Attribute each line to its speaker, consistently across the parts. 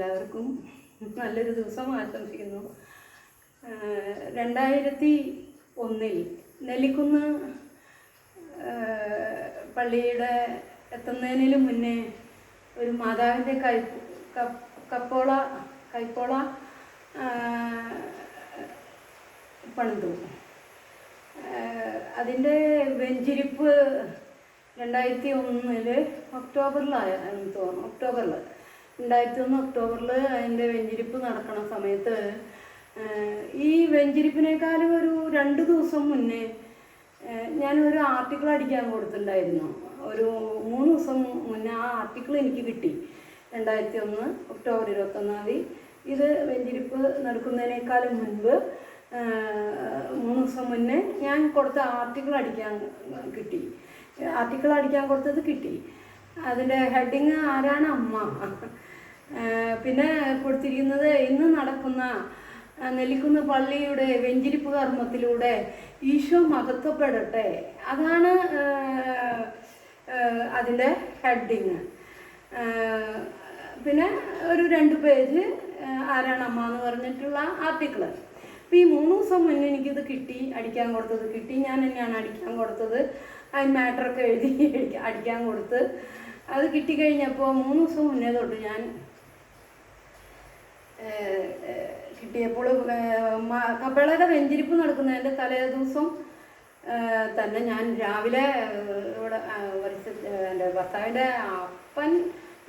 Speaker 1: എല്ലാവർക്കും നല്ലൊരു ദിവസം ആശംസിക്കുന്നു. രണ്ടായിരത്തി ഒന്നിൽ നെല്ലിക്കുന്ന് പള്ളിയുടെ എത്തുന്നതിന് മുന്നേ ഒരു മാതാവിന്റെ കൈ കപ്പ് കപ്പോള കൈപ്പോള പണിതു. അതിന്റെ വെഞ്ചിരിപ്പ് രണ്ടായിരത്തി ഒന്നിൽ ഒക്ടോബറിലായ തോന്നുന്നു ഒക്ടോബറിൽ രണ്ടായിരത്തി ഒന്ന് ഒക്ടോബറിൽ അതിന്റെ വെഞ്ചിരിപ്പ് നടക്കണ സമയത്ത് ഈ വെഞ്ചിരിപ്പിനേക്കാളും ഒരു രണ്ട് ദിവസം മുന്നേ ഞാനൊരു ആർട്ടിക്കിൾ അടിക്കാൻ കൊടുത്തിട്ടുണ്ടായിരുന്നു. ഒരു മൂന്ന് ദിവസം മുന്നേ ആ ആർട്ടിക്കിൾ എനിക്ക് കിട്ടി. രണ്ടായിരത്തി ഒന്ന് ഒക്ടോബർ ഇരുപത്തൊന്നാം തീയതി. ഇത് വെഞ്ചിരിപ്പ് നടക്കുന്നതിനേക്കാളും മുൻപ് മൂന്ന് ദിവസം മുന്നേ ഞാൻ കൊടുത്ത ആർട്ടിക്കിൾ അടിക്കാൻ കിട്ടി. ആർട്ടിക്കിൾ അടിക്കാൻ കൊടുത്തത് കിട്ടി. അതിന്റെ ഹെഡിങ് ആരാണ് അമ്മ? പിന്നെ കൊടുത്തിരിക്കുന്നത് ഇന്ന് നടക്കുന്ന നെല്ലിക്കുന്ന് പള്ളിയുടെ വെഞ്ചിരിപ്പ് കർമ്മത്തിലൂടെ ഈശോ മഹത്വപ്പെടട്ടെ. അതാണ് അതിന്റെ ഹെഡിങ്. പിന്നെ ഒരു രണ്ട് പേജ് ആരാണ് അമ്മ എന്ന് പറഞ്ഞിട്ടുള്ള ആർട്ടിക്കിൾ അപ്പം ഈ മൂന്ന് ദിവസം മുന്നേ എനിക്കിത് കിട്ടി അടിക്കാൻ കൊടുത്തത് കിട്ടി. ഞാൻ തന്നെയാണ് അടിക്കാൻ കൊടുത്തത്. അതിന് മാറ്ററൊക്കെ എഴുതി അടിക്കാൻ കൊടുത്ത്. അത് കിട്ടിക്കഴിഞ്ഞപ്പോൾ മൂന്ന് ദിവസം മുന്നേ തൊട്ട് ഞാൻ കിട്ടിയപ്പോൾ കപ്പേളയുടെ വെഞ്ചിരിപ്പ് നടക്കുന്നതിന്റെ തലേ ദിവസം തന്നെ ഞാൻ രാവിലെ ഇവിടെ വരച്ച എന്റെ ഭർത്താവിന്റെ അപ്പൻ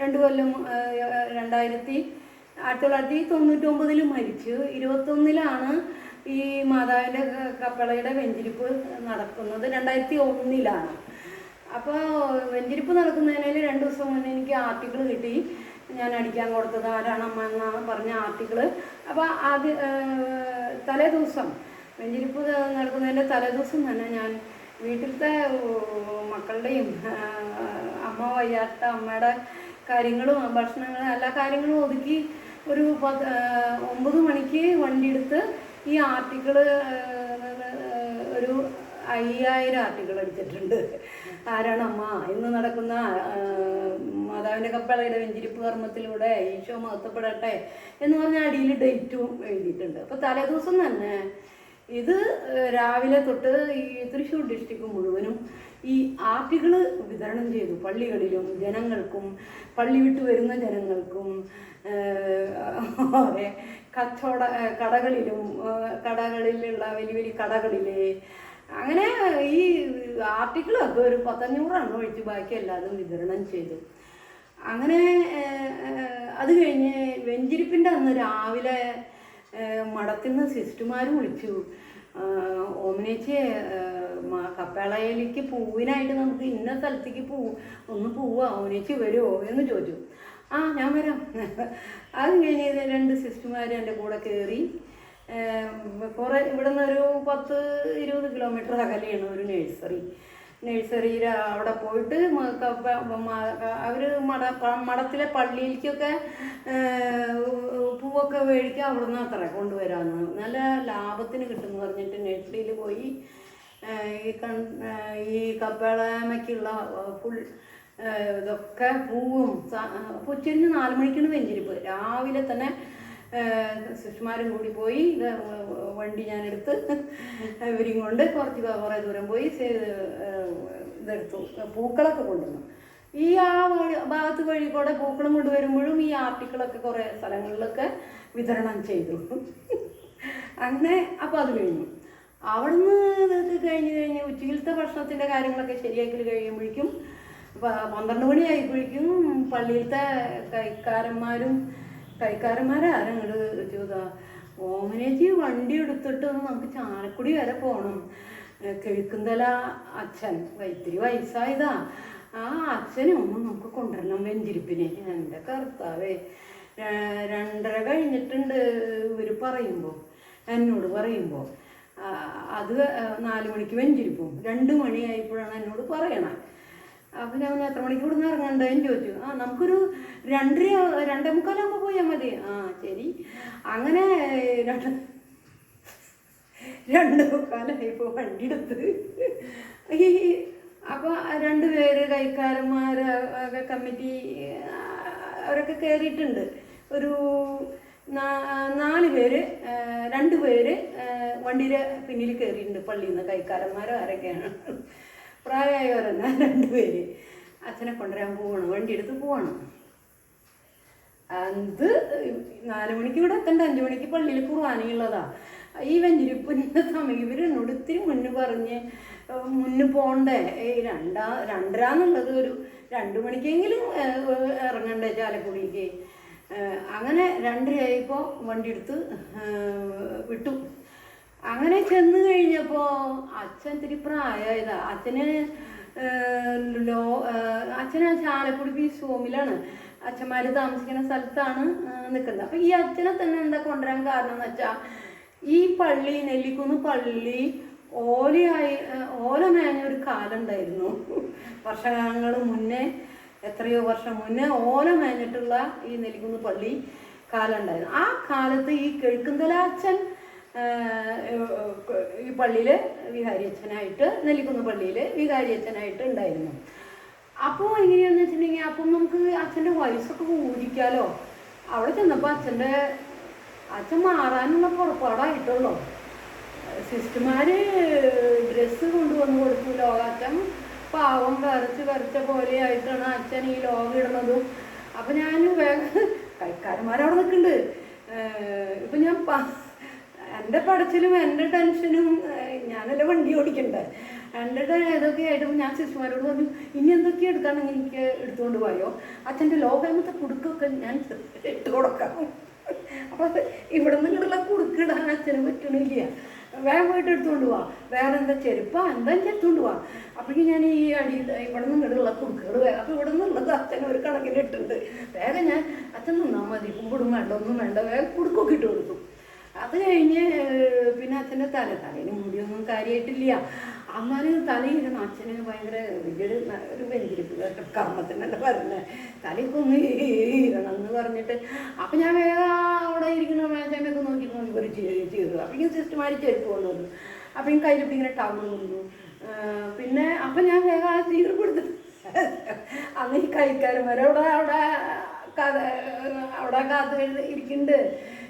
Speaker 1: രണ്ട് കൊല്ലം രണ്ടായിരത്തി ആയിരത്തി തൊള്ളായിരത്തി തൊണ്ണൂറ്റൊമ്പതിൽ മരിച്ചു. ഇരുപത്തൊന്നിലാണ് ഈ മാതാവിന്റെ കപ്പളയുടെ വെഞ്ചിരിപ്പ് നടക്കുന്നത്. രണ്ടായിരത്തി ഒന്നിലാണ് അപ്പോൾ വെഞ്ചിരിപ്പ് നടക്കുന്നതിന് രണ്ട് ദിവസം മുന്നേ എനിക്ക് ആർട്ടിക്കിൾ കിട്ടി. ഞാൻ അടിക്കാൻ കൊടുത്തത് ആരാണമ്മ എന്ന് പറഞ്ഞ ആർട്ടിക്കിൾ അപ്പോൾ ആദ്യ ഏഹ്, തലേ ദിവസം വെഞ്ചിരിപ്പ് നടക്കുന്നതിന്റെ തലേ ദിവസം തന്നെ ഞാൻ വീട്ടിലത്തെ മക്കളുടെയും അമ്മ വയ്യാത്ത അമ്മയുടെ കാര്യങ്ങളും ഭക്ഷണങ്ങളും എല്ലാ കാര്യങ്ങളും ഒതുക്കി ഒരു പത്ത് ഒമ്പത് മണിക്ക് വണ്ടിയെടുത്ത് ഈ ആർട്ടിക്കിൾ ഒരു അയ്യായിരം ആർട്ടിക്കിൾ എടുത്തിട്ടുണ്ട്. ആരാണമ്മ ഇന്ന് നടക്കുന്ന മാതാവിന്റെ കപ്പളയുടെ വെഞ്ചിരിപ്പ് കർമ്മത്തിലൂടെ ഈശോ മഹത്വപ്പെടട്ടെ എന്ന് പറഞ്ഞ അടിയിൽ ഡേറ്റും എഴുതിയിട്ടുണ്ട്. അപ്പോൾ തലേദിവസം തന്നെ ഇത് രാവിലെ തൊട്ട് ഈ തൃശ്ശൂർ ഡിസ്ട്രിക്ട് മുഴുവനും ഈ ആർട്ടിക്കിൾ വിതരണം ചെയ്തു. പള്ളികളിലും ജനങ്ങൾക്കും പള്ളി വിട്ടു വരുന്ന ജനങ്ങൾക്കും അതെ കച്ചവട കടകളിലും കടകളിലുള്ള വലിയ വലിയ കടകളിലെ അങ്ങനെ ഈ ആർട്ടിക്കിളൊക്കെ ഒരു പത്തഞ്ഞൂറാണ് ഒഴിച്ച് ബാക്കി എല്ലാതും വിതരണം ചെയ്തു. അങ്ങനെ അത് കഴിഞ്ഞ് വെഞ്ചിരിപ്പിന്റെ അന്ന് രാവിലെ മഠത്തിൽ നിന്ന് സിസ്റ്റർമാർ വിളിച്ചു. ഓമനേച്ചി കപ്പേളയിലേക്ക് പൂവിനായിട്ട് നമുക്ക് ഇന്ന സ്ഥലത്തേക്ക് പൂ ഒന്ന് പോവുക ഓമനേച്ചി വരുമോ എന്ന് ചോദിച്ചു. ആ ഞാൻ വരാം. അത് കഴിഞ്ഞ് രണ്ട് സിസ്റ്റർമാർ എന്റെ കൂടെ കയറി കുറേ ഇവിടെ നിന്ന് ഒരു പത്ത് ഇരുപത് കിലോമീറ്റർ അകലെയാണ് ഒരു നഴ്സറി. നഴ്സറിയിൽ അവിടെ പോയിട്ട് അവർ മട മഠത്തിലെ പള്ളിയിലേക്കൊക്കെ പൂവൊക്കെ മേടിക്കുക അവിടെ നിന്ന് അത്ര കൊണ്ടുവരാമെന്ന് നല്ല ലാഭത്തിന് കിട്ടുമെന്ന് പറഞ്ഞിട്ട് നഴ്സറിയിൽ പോയി. ഈ കൺ ഈ കപ്പളമയ്ക്കുള്ള ഫുൾ ഇതൊക്കെ പൂവും ഉച്ചരിഞ്ഞ് നാല് മണിക്കാണ് വെഞ്ചിരിപ്പ്. രാവിലെ തന്നെ സിസ്റ്റർമാരും കൂടി പോയി. വണ്ടി ഞാനെടുത്ത് ഇവരും കൊണ്ട് കുറച്ച് കുറേ ദൂരം പോയി ഇതെടുത്തു. പൂക്കളൊക്കെ കൊണ്ടുവന്നു. ഈ ആ വഴി ഭാഗത്ത് വഴി കൂടെ പൂക്കളം കൊണ്ടുവരുമ്പോഴും ഈ ആർട്ടിക്കിളൊക്കെ കുറേ സ്ഥലങ്ങളിലൊക്കെ വിതരണം ചെയ്തു. അങ്ങനെ അപ്പോൾ അത് കഴിഞ്ഞു. അവിടുന്ന് ഇതൊക്കെ കഴിഞ്ഞ് കഴിഞ്ഞ് ഉച്ചയിലത്തെ ഭക്ഷണത്തിന്റെ കാര്യങ്ങളൊക്കെ ശരിയാക്കി കഴിയുമ്പോഴേക്കും പന്ത്രണ്ട് മണി ആയപ്പോഴേക്കും പള്ളിയിലത്തെ കൈക്കാരന്മാരും കൈക്കാരന്മാരാരും അങ്ങോട്ട് ചോദാ ഓമനേച്ചി വണ്ടി എടുത്തിട്ട് നമുക്ക് ചാലക്കുടി വരെ പോകണം കിഴക്കുന്തല അച്ഛൻ വൈത്തിരി വയസ്സായതാ. ആ അച്ഛനും ഒന്നും നമുക്ക് കൊണ്ടുവരണം വെഞ്ചിരിപ്പിനെ. എന്റെ കർത്താവേ. രണ്ടര കഴിഞ്ഞിട്ടുണ്ട് ഇവർ പറയുമ്പോൾ എന്നോട് പറയുമ്പോൾ അത് നാല് മണിക്ക് വെഞ്ചിരിപ്പും. രണ്ട് മണിയായപ്പോഴാണ് എന്നോട് പറയണേ. അപ്പം പറഞ്ഞു, എത്ര മണിക്ക് ഇവിടുന്ന് ഇറങ്ങണ്ടെന്ന് ചോദിച്ചു. ആ നമുക്കൊരു രണ്ടര രണ്ടേ മുക്കാലാകുമ്പോൾ പോയാൽ മതി. ആ ശരി. അങ്ങനെ രണ്ട് രണ്ട് മുക്കാലായപ്പോൾ വണ്ടി എടുത്ത്. ഈ അപ്പോൾ രണ്ട് പേര് കൈക്കാരന്മാർ കമ്മിറ്റി അവരൊക്കെ കയറിയിട്ടുണ്ട് ഒരു നാല് പേര് രണ്ട് പേര് വണ്ടിയുടെ പിന്നിൽ കയറിയിട്ടുണ്ട് പള്ളിയിൽ നിന്ന്. കൈക്കാരന്മാരോ ആരൊക്കെയാണ്? പ്രായമായവരെന്നെ രണ്ടുപേര് അച്ഛനെ കൊണ്ടുവരാൻ പോവാണ് വണ്ടി എടുത്ത് പോവാണ്. അത് നാല് മണിക്ക് ഇവിടെ എത്തണ്ട അഞ്ചു മണിക്ക് പള്ളിയിൽ കുർബാനയുള്ളതാ ഈ വെഞ്ചിരിപ്പിന്റെ സമയം ഇവർ എന്നോട് ഇത്തിരി മുന്ന് പറഞ്ഞ് മുന്ന് ഈ രണ്ടാ രണ്ടരാന്നുള്ളത് ഒരു രണ്ട് മണിക്കെങ്കിലും ഇറങ്ങണ്ടേ ചാലക്കുടിക്ക്. അങ്ങനെ രണ്ടരയായപ്പോൾ വണ്ടി എടുത്ത് വിട്ടു. അങ്ങനെ ചെന്ന് കഴിഞ്ഞപ്പോൾ അച്ഛൻ ഇത്തിരി പ്രായമായതാ അച്ഛന് ലോ ഏഹ് അച്ഛന് ചാലക്കുടി ബീച്ച് ഹോമിലാണ് അച്ഛന്മാർ താമസിക്കുന്ന സ്ഥലത്താണ് നിൽക്കുന്നത് അപ്പം ഈ അച്ഛനെ തന്നെ എന്താ കൊണ്ടുവരാൻ കാരണം എന്ന് വെച്ചാൽ ഈ പള്ളി നെല്ലിക്കുന്ന് പള്ളി ഓലയായി ഓല മേഞ്ഞ ഒരു കാലം ഉണ്ടായിരുന്നു വർഷങ്ങൾ മുന്നേ എത്രയോ വർഷം മുന്നേ ഓല മേഞ്ഞിട്ടുള്ള ഈ നെല്ലിക്കുന്ന് പള്ളി കാലം ഉണ്ടായിരുന്നു ആ കാലത്ത് ഈ കിഴക്കുന്തല അച്ഛൻ ഈ പള്ളിയിൽ വികാരിയച്ഛനായിട്ട് നെല്ലിക്കുന്ന് പള്ളിയിൽ വികാരിയച്ഛനായിട്ട് ഉണ്ടായിരുന്നു. അപ്പോൾ എങ്ങനെയാണെന്ന് വെച്ചിട്ടുണ്ടെങ്കിൽ അപ്പം നമുക്ക് അച്ഛന്റെ വയസ്സൊക്കെ ഊഹിക്കാലോ അവിടെ ചെന്നപ്പോൾ അച്ഛന്റെ അച്ഛൻ മാറാനുള്ള പുറപ്പാടായിട്ടുള്ളൂ. സിസ്റ്റർമാർ ഡ്രസ്സ് കൊണ്ടുവന്ന് കൊടുത്തു. ലോകാച്ചൻ പാവം വരച്ച് വരച്ച പോലെ ആയിട്ടാണ് അച്ഛൻ ഈ ലോകം ഇടുന്നതും. അപ്പം ഞാൻ വേഗം കൈക്കാരന്മാരവിടെ നിൽക്കുന്നുണ്ട്. ഇപ്പം ഞാൻ എന്റെ പടച്ചിലും എന്റെ ടെൻഷനും ഞാനല്ലേ വണ്ടി ഓടിക്കണ്ടേ? എന്റെ ഇതൊക്കെ ആയിട്ട് ഞാൻ ശിശുമാരോട് പറഞ്ഞു ഇനി എന്തൊക്കെ എടുക്കാണെങ്കിൽ എനിക്ക് എടുത്തുകൊണ്ട് പോയോ? അച്ഛന്റെ ലോകമത്തെ കുടുക്കൊക്കെ ഞാൻ ഇട്ട് കൊടുക്കാം. അപ്പോൾ ഇവിടെ നിന്നുള്ള കുടുക്കിടാൻ അച്ഛന് പറ്റണില്ല. വേഗം പോയിട്ട് എടുത്തുകൊണ്ട് പോവാ. വേറെ എന്താ ചെരുപ്പാ? എന്താ എടുത്തുകൊണ്ട് പോവാ? അപ്പോഴേക്കും ഞാൻ ഈ അടി ഇവിടെ നിന്നുള്ള കുടുക്കുകൾ വേറെ അപ്പോൾ ഇവിടെ നിന്നുള്ളത് അച്ഛൻ ഒരു കണക്കിന് ഇട്ടുണ്ട് വേഗം ഞാൻ അച്ഛൻ നിന്നാൽ മതി. കുമ്പിടും വേണ്ട ഒന്നും വേണ്ട. വേഗം കുടുക്കൊക്കെ ഇട്ട് കൊടുത്തു അത് കഴിഞ്ഞ് പിന്നെ അച്ഛന്റെ തല തലയിൽ മുടിയൊന്നും കാര്യമായിട്ടില്ല അന്നാലും തലയിരുന്ന അച്ഛന് ഭയങ്കര വലിയൊരു ഒരു വെഞ്ചിരിപ്പ് കർമ്മത്തിനല്ല പറഞ്ഞത് തലയൊക്കെ ഒന്ന് എന്ന് പറഞ്ഞിട്ട്. അപ്പം ഞാൻ വേഗം അവിടെ ഇരിക്കുന്ന മേശമൊക്കെ നോക്കി നോക്കി ഒരു ചെയ്തു അപ്പം ഇങ്ങനെ സിസ്റ്റർമാർ ചെരുപ്പ് കൊണ്ടുവന്നു അപ്പം ഈ കയ്യിൽ ഇങ്ങനെ ടവൽ കൊണ്ടു പിന്നെ അപ്പം ഞാൻ വേഗം ആ ചീർ കൊടുത്തു. അന്ന് ഈ കൈക്കാരന്മാരവിടെ അവിടെ അവിടെ കാത്ത് ഇരിക്കുന്നുണ്ട്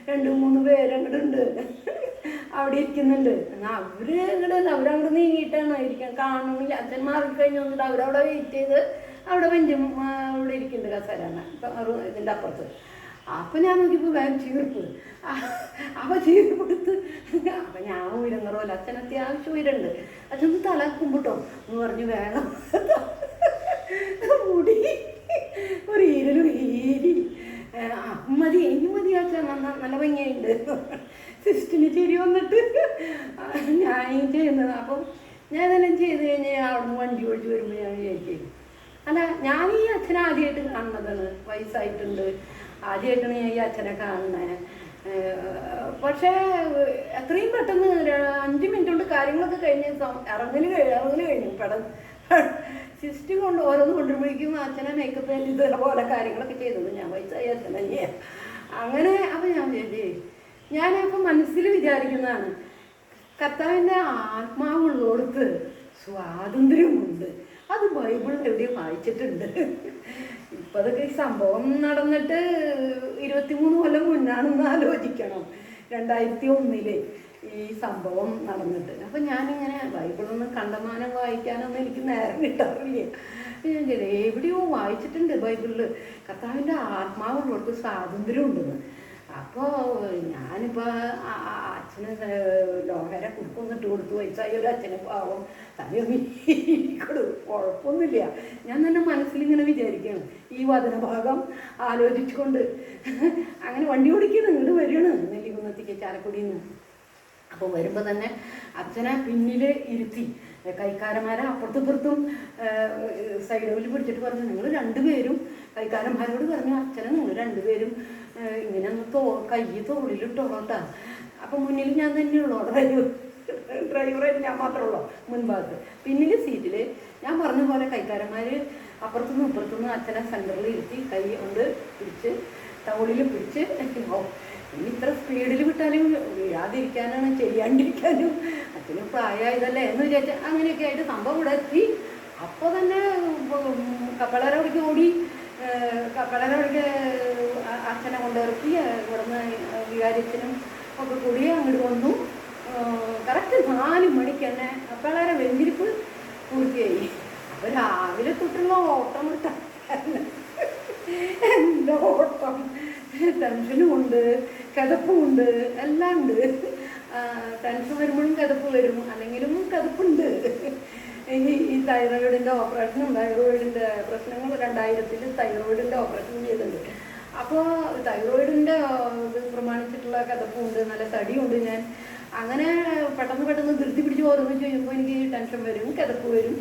Speaker 1: രണ്ട് മൂന്ന് പേരങ്ങോട്ട് ഉണ്ട്. അവിടെ ഇരിക്കുന്നുണ്ട്. എന്നാൽ അവർ ഇങ്ങോട്ട് അവരങ്ങോട്ട് നീങ്ങിയിട്ടാണ് ഇരിക്കാൻ കാണുന്നില്ല. അച്ഛൻ മാറിക്കഴിഞ്ഞൊന്നുണ്ട് അവരവിടെ വെയിറ്റ് ചെയ്ത് അവിടെ വെഞ്ചും ആ, അവിടെ ഇരിക്കുന്നുണ്ട് കസേരാണ് ഇതിന്റെ അപ്പുറത്ത്. അപ്പം ഞാൻ നോക്കിയപ്പോൾ വേഗം ചീർപ്പ്. അപ്പം ചീർപ്പ് കൊടുത്ത്. അപ്പം ഞാൻ ഉയരങ്ങറോല്ല അച്ഛൻ അത്യാവശ്യം ഉയരുണ്ട് അച്ഛൻ തല കുമ്പിട്ടോ. എന്ന് പറഞ്ഞു വേണം മുടി. ഒരു ഈരലും ഈരി മതി ഇനി മതിയാക്കാൻ നന്ന നല്ല ഭംഗിയുണ്ട്. സിസ്റ്റിന് ചെടി വന്നിട്ട് ഞാൻ ചെയ്യുന്നത്. അപ്പം ഞാൻ ഇതെല്ലാം ചെയ്ത് കഴിഞ്ഞ് അവിടുന്ന് വണ്ടി ഓടിച്ച് വരുമ്പോൾ ഞാൻ വിചാരിക്കും അല്ല ഞാൻ ഈ അച്ഛനെ ആദ്യമായിട്ട് കാണുന്നതാണ്. വയസ്സായിട്ടുണ്ട്. ആദ്യമായിട്ടാണ് ഞാൻ ഈ അച്ഛനെ കാണുന്നത്. പക്ഷേ എത്രയും പെട്ടെന്ന് അഞ്ച് മിനിറ്റ് കൊണ്ട് കാര്യങ്ങളൊക്കെ കഴിഞ്ഞ് ഇറങ്ങൽ ഇറങ്ങൽ കഴിഞ്ഞു. പെട്ടെന്ന് സിസ്റ്റ് കൊണ്ട് ഓരോന്ന് കൊണ്ടുവരുമ്പോഴേക്കും അച്ഛനെ മേക്കപ്പ് ചെയ്ത് പോലെ കാര്യങ്ങളൊക്കെ ചെയ്തത്. ഞാൻ വയസ്സായി അച്ഛനല്ലേ അങ്ങനെ അപ്പം ഞാൻ വിചാരിച്ചേ ഞാനപ്പം മനസ്സിൽ വിചാരിക്കുന്നതാണ് കർത്താവിന്റെ ആത്മാവുള്ളോടത്ത് സ്വാതന്ത്ര്യമുണ്ട്. അത് ബൈബിളിൽ എവിടെയും വായിച്ചിട്ടുണ്ട്. ഇപ്പം അതൊക്കെ ഈ സംഭവം നടന്നിട്ട് ഇരുപത്തിമൂന്ന് കൊല്ലം മുന്നാണെന്ന് ആലോചിക്കണം. രണ്ടായിരത്തി ഒന്നിൽ. ഈ സംഭവം നടന്നിട്ട്. അപ്പം ഞാനിങ്ങനെ ബൈബിളൊന്നും കണ്ടമാനം വായിക്കാനൊന്നും എനിക്ക് നേരം കിട്ടാറില്ല. ഞാൻ എവിടെയോ വായിച്ചിട്ടുണ്ട് ബൈബിളിൽ കർത്താവിന്റെ ആത്മാവുള്ളവർക്ക് സ്വാതന്ത്ര്യം ഉണ്ടെന്ന് അപ്പോൾ ഞാനിപ്പോൾ അച്ഛന് ലോഹര കുടുക്കൊന്നിട്ട് കൊടുത്തു വയസ്സായി ഒരു അച്ഛന് പാവം തലയൊന്നും കൊടു കുഴപ്പമൊന്നുമില്ല. ഞാൻ തന്നെ മനസ്സിൽ ഇങ്ങനെ വിചാരിക്കുകയാണ്. ഈ വചനഭാഗം ആലോചിച്ചുകൊണ്ട്. അങ്ങനെ വണ്ടി ഓടിക്കുന്നു ഇങ്ങോട്ട് വരികയാണ്. നെല്ലിക്കുന്നത്തേക്ക് ചാലക്കുടിയിൽ നിന്ന്. അപ്പോൾ വരുമ്പോൾ തന്നെ അച്ഛനെ പിന്നിൽ ഇരുത്തി. കൈക്കാരന്മാരെ അപ്പുറത്തും ഇപ്പുറത്തും സൈഡുകളിൽ പിടിച്ചിട്ട് പറഞ്ഞു നിങ്ങൾ രണ്ടുപേരും കൈക്കാരന്മാരോട് പറഞ്ഞു അച്ഛനെ നിങ്ങൾ രണ്ടുപേരും ഇങ്ങനെ ഒന്ന് തോ കൈ തോളിലിട്ടോളോട്ടാ അപ്പം മുന്നിൽ ഞാൻ തന്നെയുള്ളൂ ഡ്രൈവർ ഡ്രൈവറായിട്ട് ഞാൻ മാത്രമേ ഉള്ളൂ മുൻഭാഗത്ത്. പിന്നിൽ സീറ്റിൽ ഞാൻ പറഞ്ഞ പോലെ കൈക്കാരന്മാർ അപ്പുറത്തുനിന്ന് ഇപ്പുറത്തുനിന്ന് അച്ഛനെ സെന്ററിൽ ഇരുത്തി കൈ കൊണ്ട് പിടിച്ച് ടൗളിൽ പിടിച്ച് ഓ ഇനി ഇത്ര സ്പീഡിൽ വിട്ടാലും വീഴാതിരിക്കാനാണ് ചെയ്യാണ്ടിരിക്കാനും. അച്ഛന് പ്രായമായതല്ലേ എന്ന് വിചാരിച്ച അങ്ങനെയൊക്കെ ആയിട്ട് സംഭവം ഇവിടെ എത്തി. അപ്പോൾ തന്നെ കപ്പളരവിടേക്ക് ഓടി കപ്പലര വഴിക്ക് അച്ഛനെ കൊണ്ടിറക്കി ഇവിടുന്ന് വികാരിച്ചനും ഒക്കെ കൂടി അങ്ങോട്ട് വന്നു. കറക്റ്റ് നാല് മണിക്ക് തന്നെ കപ്പളര വെഞ്ചിരിപ്പ് പൂർത്തിയായി. അപ്പോൾ രാവിലെ തൊട്ടുള്ള ഓട്ടം എന്താ ഓട്ടം. ടെൻഷനും ഉണ്ട് കിതപ്പും ഉണ്ട് എല്ലാം ഉണ്ട് ടെൻഷൻ വരുമ്പോഴും കിതപ്പ് വരും. അല്ലെങ്കിലും കിതപ്പുണ്ട് ഈ ഈ തൈറോയിഡിന്റെ ഓപ്പറേഷനും തൈറോയിഡിന്റെ പ്രശ്നങ്ങൾ രണ്ടായിരത്തിൽ തൈറോയിഡിന്റെ ഓപ്പറേഷൻ ചെയ്തിട്ടുണ്ട്. അപ്പോൾ തൈറോയിഡിന്റെ ഇത് പ്രമാണിച്ചിട്ടുള്ള കിതപ്പുണ്ട് നല്ല തടിയുണ്ട് ഞാൻ. അങ്ങനെ പെട്ടെന്ന് പെട്ടെന്ന് ധൃതി പിടിച്ച് ഓരോന്ന് ചെയ്യുമ്പോൾ എനിക്ക് ടെൻഷൻ വരും കിതപ്പ് വരും.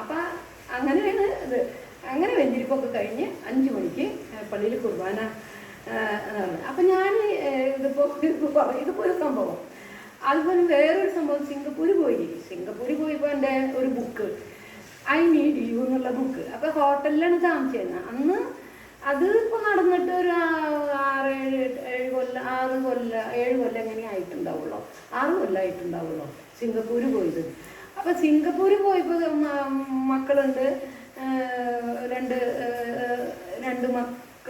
Speaker 1: അപ്പം അങ്ങനെയാണ് ഇത്. അങ്ങനെ വെഞ്ചിരിപ്പൊക്കെ കഴിഞ്ഞ് അഞ്ച് മണിക്ക് പള്ളിയിൽ കുർബാന അപ്പം ഞാൻ ഇതിപ്പോൾ ഇതിപ്പോൾ ഒരു സംഭവം. അതുപോലെ വേറൊരു സംഭവം സിംഗപ്പൂർ പോയി. സിംഗപ്പൂർ പോയപ്പോൾ എന്റെ ഒരു ബുക്ക് ഐ നീഡ് യു എന്നുള്ള ബുക്ക്. അപ്പോൾ ഹോട്ടലിലാണ് താമസിച്ചിരുന്നത് അന്ന് അത് ഇപ്പോൾ നടന്നിട്ട് ഒരു ആറ് ഏഴ് ഏഴ് കൊല്ലം ആറ് കൊല്ലം ഏഴ് കൊല്ലം എങ്ങനെ ആയിട്ടുണ്ടാവുള്ളോ? ആറ് കൊല്ലം ആയിട്ടുണ്ടാവുള്ളൂ സിംഗപ്പൂർ പോയത്. അപ്പോൾ സിംഗപ്പൂർ പോയപ്പോൾ മക്കളുണ്ട്. രണ്ട് രണ്ട് മക്ക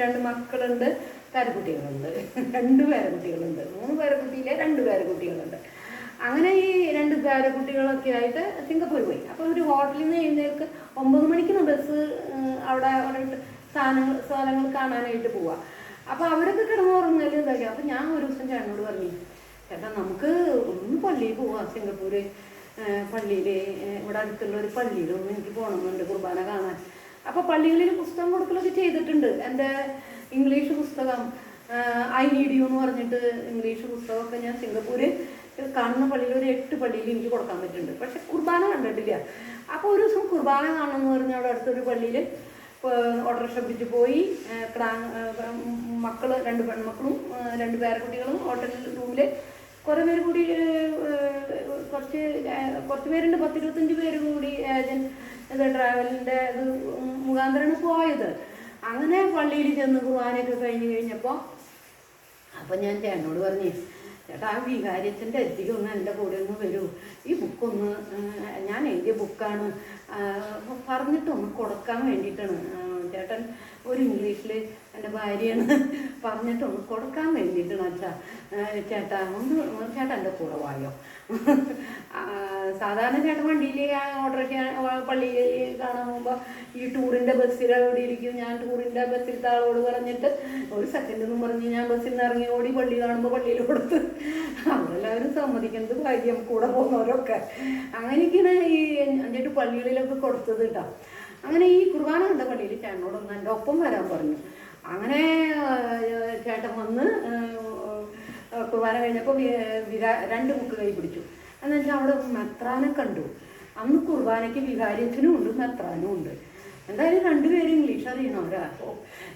Speaker 1: രണ്ട് മക്കളുണ്ട് പേരക്കുട്ടികളുണ്ട്. രണ്ട് പേരക്കുട്ടികളുണ്ട്. മൂന്ന് പേരക്കുട്ടിയിലെ രണ്ട് പേരക്കുട്ടികളുണ്ട്. അങ്ങനെ ഈ രണ്ട് പേരക്കുട്ടികളൊക്കെ ആയിട്ട് സിംഗപ്പൂർ പോയി. അപ്പോൾ ഒരു ഹോട്ടലിൽ നിന്ന് എഴുന്നേൽക്ക് ഒമ്പത് മണിക്കാണ് ബസ് അവിടെ അവിടെ സാധനങ്ങൾ സ്ഥലങ്ങൾ കാണാനായിട്ട് പോവാം. അപ്പോൾ അവരൊക്കെ കിടന്നുറങ്ങൽ ഇതൊക്കെ അപ്പോൾ ഞാൻ ഒരു ദിവസം ചേട്ടനോട് പറഞ്ഞു ചേട്ടാ നമുക്ക് ഒന്ന് പള്ളിയിൽ പോവാം സിംഗപ്പൂർ പള്ളിയിൽ ഇവിടെ അടുത്തുള്ള ഒരു പള്ളിയിലും എനിക്ക് പോകണമെന്നുണ്ട് കുർബാന കാണാൻ. അപ്പോൾ പള്ളികളിൽ പുസ്തകം കൊടുക്കലൊക്കെ ചെയ്തിട്ടുണ്ട്. എന്റെ ഇംഗ്ലീഷ് പുസ്തകം ഐ നീഡ് യു എന്ന് പറഞ്ഞിട്ട് ഇംഗ്ലീഷ് പുസ്തകമൊക്കെ ഞാൻ സിംഗപ്പൂരിൽ കാണുന്ന പള്ളിയിൽ ഒരു എട്ട് പള്ളിയിൽ എനിക്ക് കൊടുക്കാൻ പറ്റുന്നുണ്ട്. പക്ഷെ കുർബാന കണ്ടിട്ടില്ല. അപ്പോൾ ഒരു ദിവസം കുർബാന കാണണമെന്ന് പറഞ്ഞ അവിടെ അടുത്തൊരു പള്ളിയിൽ ഓട്ടോറിക്ഷ പിടിച്ച് പോയി മക്കൾ രണ്ട് പെൺമക്കളും രണ്ട് പേരക്കുട്ടികളും ഹോട്ടൽ റൂമിൽ കുറേ പേര് കൂടി കുറച്ച് കുറച്ച് പേരുണ്ട്. പത്തിരുപത്തഞ്ച് പേര് കൂടി ഇത് ട്രാവലിന്റെ ഇത് മുഖാന്തരമാണ് പോയത്. അങ്ങനെ പള്ളിയിൽ ചെന്ന് കുർബാനയൊക്കെ കഴിഞ്ഞ് കഴിഞ്ഞപ്പോൾ അപ്പം ഞാൻ ചേട്ടനോട് പറഞ്ഞു ചേട്ടാ ആ അധികം ഒന്ന് എന്റെ കൂടെ ഒന്ന് വരൂ. ഈ ബുക്കൊന്ന് ഞാൻ എഴുതിയ ബുക്കാണ്. പറഞ്ഞിട്ടൊന്ന് കൊടുക്കാൻ വേണ്ടിയിട്ടാണ്. ചേട്ടൻ ഒരു ഇംഗ്ലീഷിൽ എന്റെ ഭാര്യയാണ് പറഞ്ഞിട്ട് കൊടുക്കാൻ വേണ്ടിയിട്ടാണ് അച്ഛാ ചേട്ടാ ഒന്ന് ചേട്ടാ എന്റെ കൂടെ വായോ? സാധാരണ ചേട്ടൻ വണ്ടിയിൽ ഓട്ടോയ്ക്ക് പള്ളിയിൽ കാണാൻ പോകുമ്പോൾ ഈ ടൂറിന്റെ ബസ്സിൽ അവിടെ ഇരിക്കും. ഞാൻ ടൂറിന്റെ ബസ്സിൽ താളോട് പറഞ്ഞിട്ട് ഒരു സെക്കൻഡ് ഒന്നും പറഞ്ഞ് ഞാൻ ബസ്സിൽ നിന്ന് ഇറങ്ങി ഓടി പള്ളി കാണുമ്പോൾ പള്ളിയിൽ കൊടുത്ത്. അവരെല്ലാവരും സമ്മതിക്കുന്നത് ഭാര്യ കൂടെ പോകുന്നവരൊക്കെ. അങ്ങനെയൊക്കെയാണ് ഈ എന്നിട്ട് പള്ളികളിലൊക്കെ കൊടുത്തത് കേട്ടോ. അങ്ങനെ ഈ കുർബാന കണ്ട പള്ളിയിൽ ചേട്ടനോടൊന്ന് എന്റെ ഒപ്പം വരാൻ പറഞ്ഞു. അങ്ങനെ ചേട്ടൻ വന്ന് കുർബാന കഴിഞ്ഞപ്പോൾ രണ്ട് ബുക്ക് കൈ പിടിച്ചു. എന്ന് വെച്ചാൽ അവിടെ മെത്രാനെ കണ്ടു. അന്ന് കുർബാനയ്ക്ക് വികാരിയച്ഛനും ഉണ്ട് മെത്രാനും ഉണ്ട്. എന്തായാലും രണ്ടുപേരും ഇംഗ്ലീഷ് അറിയണവരാ അപ്പോൾ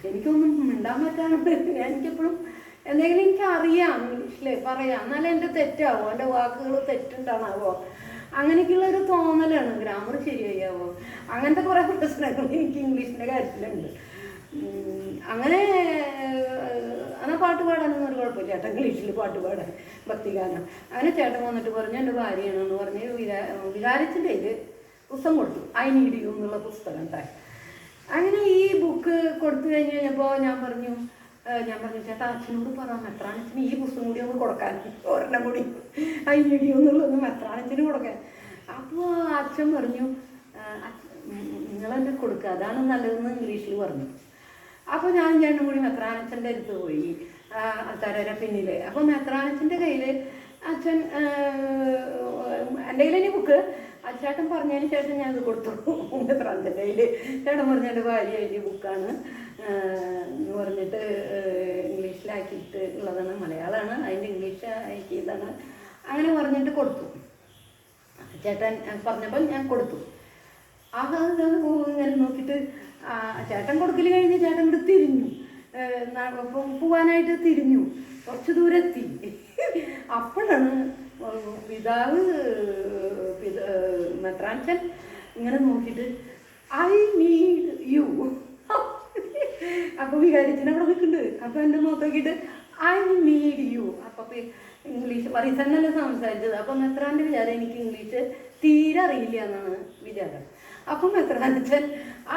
Speaker 1: എനിക്കൊന്നും മിണ്ടാൻ പറ്റാണ്ട് എനിക്കെപ്പോഴും എന്തെങ്കിലും എനിക്ക് അറിയാം ഇംഗ്ലീഷിൽ പറയാം. എന്നാലും എന്റെ തെറ്റാവോ? എന്റെ വാക്കുകൾ തെറ്റുണ്ടാണാവോ? അങ്ങനെയൊക്കെയുള്ള ഒരു തോന്നലാണ് ഗ്രാമർ ശരിയായാവോ അങ്ങനത്തെ കുറേ പ്രശ്നങ്ങൾ എനിക്ക് ഇംഗ്ലീഷിന്റെ കാര്യത്തിലുണ്ട്. അങ്ങനെ എന്നാൽ പാട്ട് പാടാനൊന്നും ഒരു കുഴപ്പമില്ല. ചേട്ടൻ ഇംഗ്ലീഷിൽ പാട്ട് പാടാൻ ഭക്തിഗാനം അങ്ങനെ ചേട്ടൻ വന്നിട്ട് പറഞ്ഞു എന്റെ ഭാര്യയാണെന്ന് പറഞ്ഞ് വിചാ വികാരത്തിന്റെ ഇത് പുസ്തകം കൊടുത്തു. ഐ നീഡ് യു എന്നുള്ള പുസ്തകം ഉണ്ടായി അങ്ങനെ ഈ ബുക്ക് കൊടുത്തു കഴിഞ്ഞ് കഴിഞ്ഞപ്പോൾ ഞാൻ പറഞ്ഞു ഞാൻ പറഞ്ഞു ചേട്ടാ അച്ഛനോട് പറ മെത്രാനച്ഛന് ഈ പുസ്തകം കൂടി ഒന്ന് കൊടുക്കാൻ. ഒരെണ്ണം കൂടി. ഐ നീഡ് യു എന്നുള്ളത് മെത്രാനച്ഛന് കൊടുക്കാൻ. അപ്പോൾ അച്ഛൻ പറഞ്ഞു നിങ്ങളെന്നെ കൊടുക്കുക അതാണ് നല്ലതെന്ന് ഇംഗ്ലീഷിൽ പറഞ്ഞു. അപ്പോൾ ഞാൻ രണ്ടും കൂടി മെത്രാനച്ഛന്റെ അടുത്ത് പോയി തരര പിന്നിൽ അപ്പോൾ മെത്രാനച്ഛന്റെ കയ്യിൽ അച്ഛൻ എന്റെ കയ്യിലെ ബുക്ക് അച്ഛാട്ടൻ പറഞ്ഞതിന് ശേഷം ഞാൻ ഇത് കൊടുത്തു. മെത്രാനച്ഛന്റെ കയ്യിൽ ചേട്ടൻ പറഞ്ഞ എന്റെ ഭാര്യ എഴുതിയ ബുക്കാണ് എന്ന് പറഞ്ഞിട്ട് ഇംഗ്ലീഷിലാക്കിയിട്ട് ഉള്ളതാണ് മലയാളമാണ്. അതിന്റെ ഇംഗ്ലീഷ് ആക്കിയതാണ്. അങ്ങനെ പറഞ്ഞിട്ട് കൊടുത്തു. ചേട്ടൻ പറഞ്ഞപ്പോൾ ഞാൻ കൊടുത്തു. ആ ഇങ്ങനെ നോക്കിയിട്ട് ചേട്ടൻ കൊടുക്കൽ കഴിഞ്ഞ് ചേട്ടൻ ഇവിടെ തിരിഞ്ഞു. പോവാനായിട്ട് തിരിഞ്ഞു. കുറച്ച് ദൂരെത്തി. അപ്പോഴാണ് പിതാവ് പിത മെത്രാൻച്ചൻ ഇങ്ങനെ നോക്കിയിട്ട് ഐ നീഡ് യു. അപ്പോൾ വികാരിച്ചിനെ അവിടെ നിൽക്കുന്നുണ്ട്. അപ്പോൾ എന്റെ മുഖത്ത് നോക്കിയിട്ട് ഐ നീഡ് യു. അപ്പോൾ ഇംഗ്ലീഷ് പറയുന്നല്ലേ സംസാരിച്ചത്? അപ്പം മെത്രാന്റെ വിചാരം എനിക്ക് ഇംഗ്ലീഷ് തീരെ അറിയില്ല എന്നാണ് വിചാരം. അപ്പം മെത്രാനച്ചൻ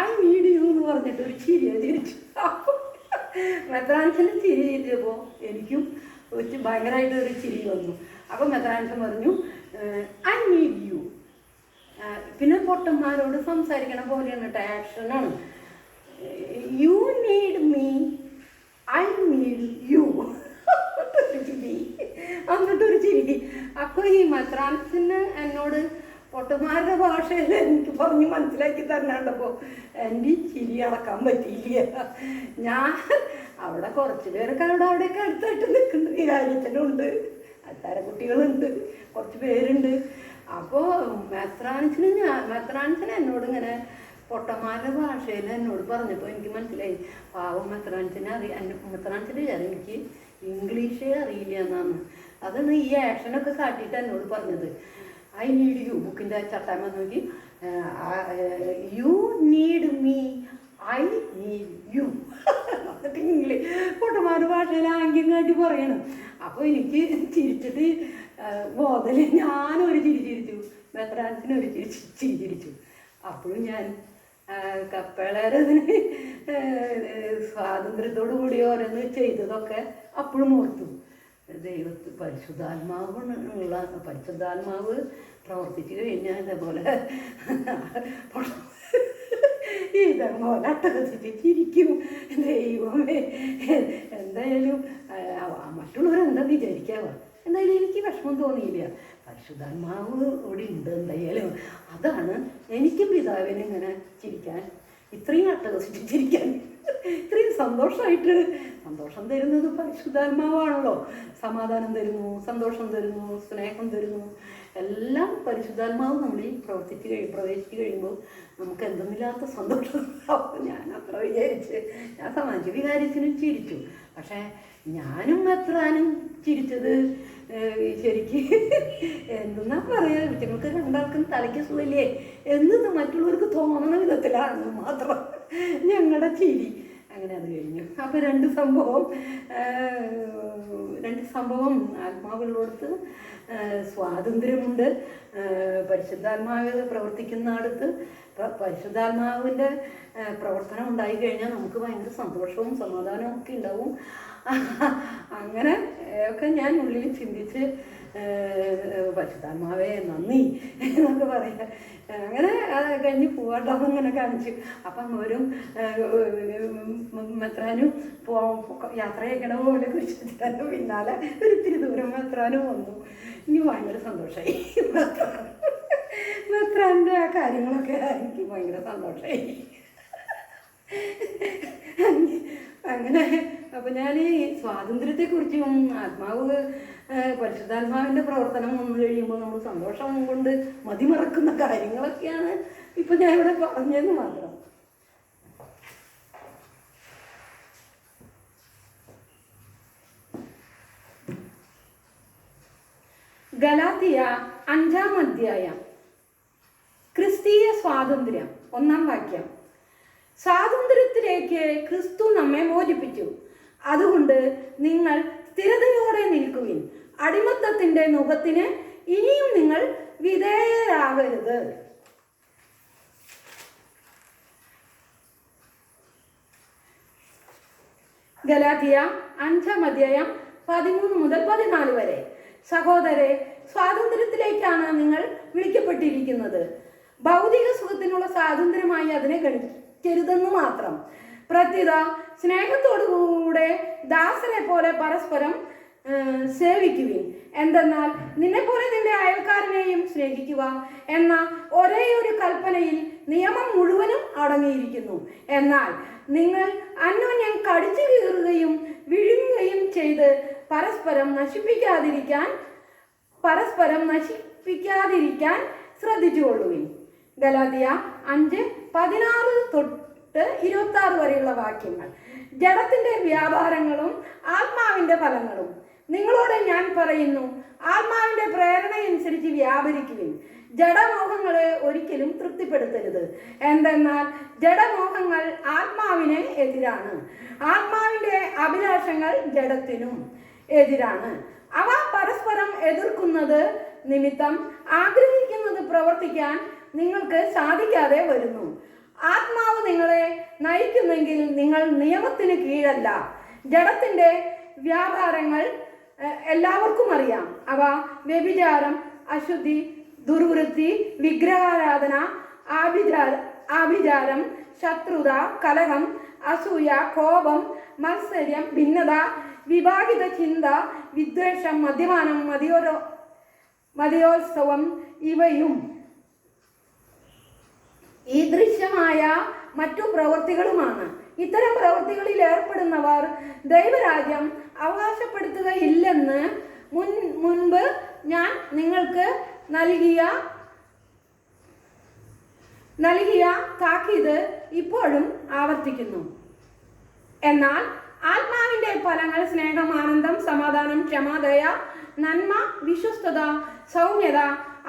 Speaker 1: ഐ നീഡ് യു എന്ന് പറഞ്ഞിട്ട് ഒരു ചിരി ചിരിച്ചു അപ്പം മെത്രാനച്ചന്റെ ചിരി ചെയ്തപ്പോൾ എനിക്കും ഒരു ഭയങ്കരമായിട്ട് ഒരു ചിരി വന്നു. അപ്പം മെത്രാനച്ചൻ പറഞ്ഞു ഐ നീഡ് യു പിന്നെ പൊട്ടന്മാരോട് സംസാരിക്കണ പോലെയാണ് കേട്ടോ ആക്ഷനാണ് you need me I need you എന്നിട്ടൊരു ചിരി. അപ്പോൾ ഈ മദ്രാസിന് എന്നോട് പൊട്ടന്മാരുടെ ഭാഷയിൽ എനിക്ക് പറഞ്ഞ് മനസ്സിലാക്കി തരണണ്ടപ്പോൾ എന്റെ ചിരി അടക്കാൻ പറ്റിയില്ല. ഞാൻ അവിടെ കുറച്ച് പേരൊക്കെ അവിടെ അവിടെയൊക്കെ അടുത്തായിട്ട് നിൽക്കുന്നുണ്ട്. ഈ കാര്യത്തിനുണ്ട് അത്താര കുട്ടികളുണ്ട് കുറച്ച് പേരുണ്ട്. അപ്പോൾ മെത്രാൻസിന് ഞാൻ മെത്രാൻസിന് എന്നോട് ഇങ്ങനെ പൊട്ടന്മാരുടെ ഭാഷയിൽ എന്നോട് പറഞ്ഞപ്പോൾ എനിക്ക് മനസ്സിലായി. പാവം മെത്രാൻസിനെ അറിയ. മെത്രാൻസിന് എനിക്ക് ഇംഗ്ലീഷേ അറിയില്ല എന്നാണ്. അതാണ് ഈ ആക്ഷനൊക്കെ കാട്ടിയിട്ട് എന്നോട് പറഞ്ഞത്. ഐ നീഡ് യു ബുക്കിന്റെ ചട്ടാൻ നോക്കി you need me I need you എന്നിട്ട് ഇംഗ്ലീഷ് പൊട്ടന്മാരുടെ ഭാഷയിൽ ആംഗ്യം കാട്ടി പറയണം. അപ്പോൾ എനിക്ക് ചിരിച്ചിട്ട് ബോധൽ ഞാനൊരു ചിരി ചിരിച്ചു. മെത്രാൻസിനൊരു ചിരി ചിരി ചിരിച്ചു. അപ്പോഴും ഞാൻ കപ്പളരതിന് സ്വാതന്ത്ര്യത്തോടു കൂടി ഓരോന്ന് ചെയ്തതൊക്കെ അപ്പോഴും ഓർത്തു. ദൈവത്ത് പരിശുദ്ധാത്മാവ് ഉള്ള പരിശുദ്ധാത്മാവ് പ്രവർത്തിച്ചു കഴിഞ്ഞാൽ ഇതേപോലെ ചിരിക്കും ദൈവമേ എന്തായാലും മറ്റുള്ളവരെന്താ വിചാരിക്കാവ? എന്തായാലും എനിക്ക് വിഷമം തോന്നിയില്ല. പരിശുദ്ധാത്മാവ് ഇവിടെ ഉണ്ട് എന്തായാലും. അതാണ് എനിക്കും പിതാവിനെ ഇങ്ങനെ ചിരിക്കാൻ ഇത്രയും അട്ടഹസിച്ച് ചിരിക്കാൻ ഇത്രയും സന്തോഷമായിട്ട് സന്തോഷം തരുന്നത് പരിശുദ്ധാത്മാവാണല്ലോ. സമാധാനം തരുന്നു സന്തോഷം തരുന്നു സ്നേഹം തരുന്നു. എല്ലാം പരിശുദ്ധാത്മാവ് നമ്മളിൽ പ്രവർത്തിച്ച് കഴിഞ്ഞ് പ്രവേശിച്ച് കഴിയുമ്പോൾ നമുക്ക് എന്തെന്നില്ലാത്ത സന്തോഷം ഞാൻ അത്ര വിചാരിച്ച് ഞാൻ സമാജ വികാരത്തിനും ചിരിച്ചു. പക്ഷേ ഞാനും എത്രാനും ചിരിച്ചത് ശരിക്ക് എന്തെന്നാ പറയാ? നിങ്ങൾക്ക് രണ്ടാൾക്കും തലയ്ക്ക് സുഖമില്ലേ? എന്നത് മറ്റുള്ളവർക്ക് തോന്നണ വിധത്തിലാണ് മാത്രം. ഞങ്ങളുടെ ചിരി. അങ്ങനെ അത് കഴിഞ്ഞു. അപ്പോൾ രണ്ട് സംഭവം രണ്ട് സംഭവം ആത്മാവുള്ളടത്ത് സ്വാതന്ത്ര്യമുണ്ട്. പരിശുദ്ധാത്മാവ് പ്രവർത്തിക്കുന്ന അടുത്ത് പരിശുദ്ധാത്മാവിന്റെ പ്രവർത്തനം ഉണ്ടായി കഴിഞ്ഞാൽ നമുക്ക് ഭയങ്കര സന്തോഷവും സമാധാനവും ഒക്കെ ഉണ്ടാവും. അങ്ങനെ ഒക്കെ ഞാൻ ഉള്ളിൽ ചിന്തിച്ച് പരിശുദ്ധാത്മാവേ നന്ദി എന്നൊക്കെ പറയാം. അങ്ങനെ കഴിഞ്ഞ് പോവാട്ടോ. അങ്ങനെ കാണിച്ചു. അപ്പം അവരും മെത്രാനും പോ യാത്ര ചെയ്യണ പോലെ കുറിച്ചിട്ടാനും പിന്നാലെ ഒരിത്തിരി ദൂരം മെത്രാനും വന്നു. ഇനി ഭയങ്കര സന്തോഷമായി മെത്രാന്റെ ആ കാര്യങ്ങളൊക്കെ എനിക്ക് ഭയങ്കര സന്തോഷമായി അങ്ങനെ. അപ്പം ഞാൻ ഈ സ്വാതന്ത്ര്യത്തെക്കുറിച്ചും ആത്മാവ് പരിശുദ്ധാത്മാവിന്റെ പ്രവർത്തനം വന്നു കഴിയുമ്പോൾ നമ്മൾ സന്തോഷം കൊണ്ട് മതിമറക്കുന്ന കാര്യങ്ങളൊക്കെയാണ് ഇപ്പം ഞാൻ ഇവിടെ പറഞ്ഞതെന്ന് മാത്രം. ഗലാത്തിയ അഞ്ചാം അധ്യായം. ക്രിസ്തീയ സ്വാതന്ത്ര്യം. ഒന്നാം വാക്യം. സ്വാതന്ത്ര്യത്തിലേക്ക് ക്രിസ്തു നമ്മെ മോചിപ്പിച്ചു. അതുകൊണ്ട് നിങ്ങൾ സ്ഥിരതയോടെ നിൽക്കുവിൻ. അടിമത്തത്തിന്റെ മുഖത്തിന് ഇനിയും നിങ്ങൾ വിധേയരാകരുത്. ഗലാത്തിയ അഞ്ചാം അധ്യായം പതിമൂന്ന് മുതൽ പതിനാല് വരെ. സഹോദരെ സ്വാതന്ത്ര്യത്തിലേക്കാണ് നിങ്ങൾ വിളിക്കപ്പെട്ടിരിക്കുന്നത്. ഭൗതിക സുഖത്തിനുള്ള സ്വാതന്ത്ര്യമായി അതിനെ ഗണിക്കരുതെന്ന് മാത്രം. പ്രത്യുത സ്നേഹത്തോടുകൂടെ ദാസനെ പോലെ പരസ്പരം സേവിക്കുവിൻ. എന്തെന്നാൽ നിന്നെ പോലെ നിന്റെ അയൽക്കാരനെയും സ്നേഹിക്കുക എന്ന ഒരേ ഒരു കൽപ്പനയിൽ നിയമം മുഴുവനും അടങ്ങിയിരിക്കുന്നു. എന്നാൽ നിങ്ങൾ അന്യോന്യം കടിച്ചു കീറുകയും വിഴുങ്ങുകയും ചെയ്ത് പരസ്പരം നശിപ്പിക്കാതിരിക്കാൻ പരസ്പരം നശിപ്പിക്കാതിരിക്കാൻ ശ്രദ്ധിച്ചുകൊള്ളുവിൻ. ഗലാതിയ അഞ്ച് പതിനാറ് തൊട്ട് ഇരുപത്തി ആറ് വരെയുള്ള വാക്യങ്ങൾ. ജഡത്തിന്റെ വ്യാപാരങ്ങളും ആത്മാവിന്റെ ഫലങ്ങളും. നിങ്ങളോട് ഞാൻ പറയുന്നു ആത്മാവിന്റെ പ്രേരണയനുസരിച്ച് വ്യാപരിക്കുവിൻ. ജഡമോഹങ്ങളെ ഒരിക്കലും തൃപ്തിപ്പെടുത്തരുത്. എന്തെന്നാൽ ജഡമോഹങ്ങൾ ആത്മാവിന് എതിരാണ്. ആത്മാവിന്റെ അഭിലാഷങ്ങൾ ജഡത്തിനും എതിരാണ്. അവ പരസ്പരം എതിർക്കുന്നത് നിമിത്തം ആഗ്രഹിക്കുന്നത് പ്രവർത്തിക്കാൻ നിങ്ങൾക്ക് സാധിക്കാതെ വരുന്നു. ആത്മാവ് നിങ്ങളെ നയിക്കുന്നെങ്കിൽ നിങ്ങൾ നിയമത്തിന് കീഴല്ല. ജഡത്തിന്റെ വ്യാപാരങ്ങൾ എല്ലാവർക്കും അറിയാം. അവ വ്യഭിചാരം അശുദ്ധി ദുർവൃത്തി വിഗ്രഹാരാധന ആഭിചാര ആഭിചാരം ശത്രുത കലഹം അസൂയ കോപം മത്സര്യം ഭിന്നത വിഭാഗിത ചിന്ത വിദ്വേഷം മദ്യപാനം മതിയോരോ മതിയോത്സവം ഇവയും ഈ ദൃശ്യമായ മറ്റു പ്രവൃത്തികളുമാണ്. ഇത്തരം പ്രവൃത്തികളിൽ ഏർപ്പെടുന്നവർ ദൈവരാജ്യം അവകാശപ്പെടുത്തുകയില്ലെന്ന് മുൻ മുൻപ് ഞാൻ നിങ്ങൾക്ക് നൽകിയ നൽകിയ താക്കീത് ഇപ്പോഴും ആവർത്തിക്കുന്നു. എന്നാൽ ആത്മാവിന്റെ ഫലങ്ങൾ സ്നേഹം ആനന്ദം സമാധാനം ക്ഷമാതയ നന്മ വിശ്വസ്തത സൗമ്യത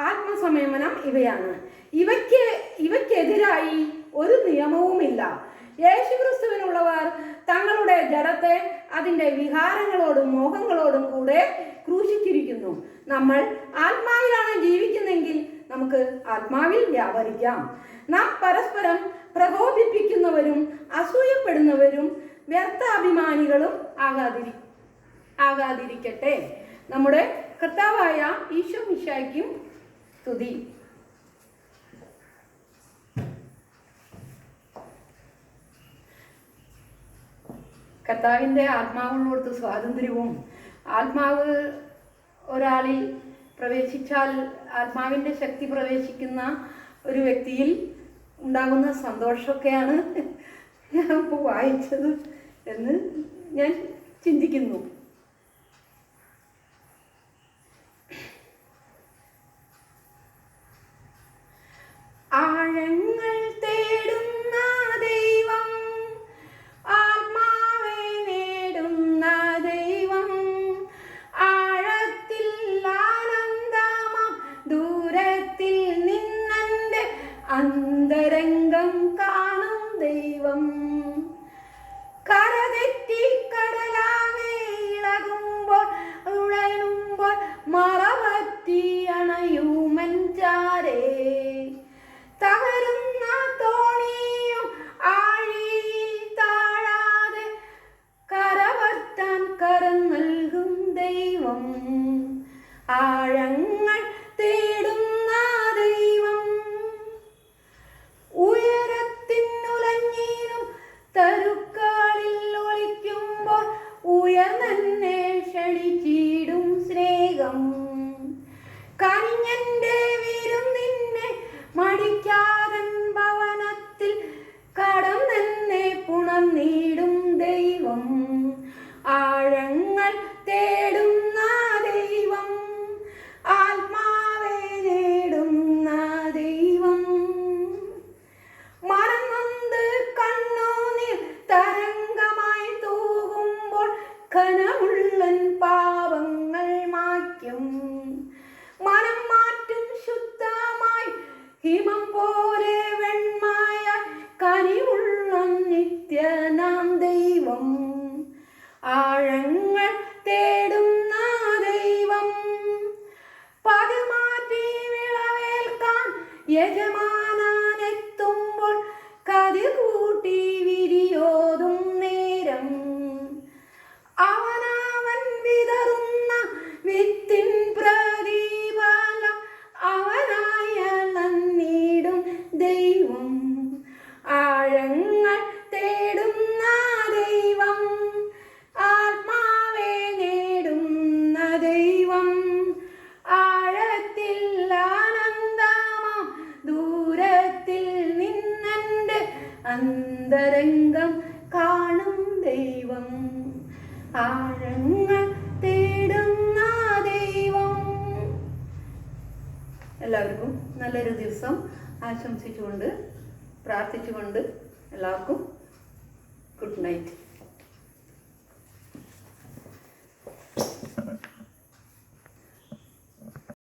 Speaker 1: ആത്മസംയമനം ഇവയാണ്. ഇവയ്ക്ക് ഇവയ്ക്കെതിരായി ഒരു നിയമവുമില്ല. യേശുക്രിസ്തുവിനുള്ളവർ തങ്ങളുടെ ജഡത്തെ അതിന്റെ വിഹാരങ്ങളോടും മോഹങ്ങളോടും കൂടെ ക്രൂശിച്ചിരിക്കുന്നു. നമ്മൾ ആത്മാവിലാണ് ജീവിക്കുന്നെങ്കിൽ നമുക്ക് ആത്മാവിൽ വ്യാപരിക്കാം. നാം പരസ്പരം പ്രകോപിപ്പിക്കുന്നവരും അസൂയപ്പെടുന്നവരും വ്യർത്ഥാഭിമാനികളും ആകാതിരി ആകാതിരിക്കട്ടെ. നമ്മുടെ കർത്താവായ ഈശോ മിശായ്ക്കും സ്തുതി. കർത്താവിന്റെ ആത്മാവിനോടത്ത് സ്വാതന്ത്ര്യവും. ആത്മാവ് ഒരാളിൽ പ്രവേശിച്ചാൽ ആത്മാവിന്റെ ശക്തി പ്രവേശിക്കുന്ന ഒരു വ്യക്തിയിൽ ഉണ്ടാകുന്ന സന്തോഷമൊക്കെയാണ് ഞാൻ വായിച്ചത് എന്ന് ഞാൻ ചിന്തിക്കുന്നു.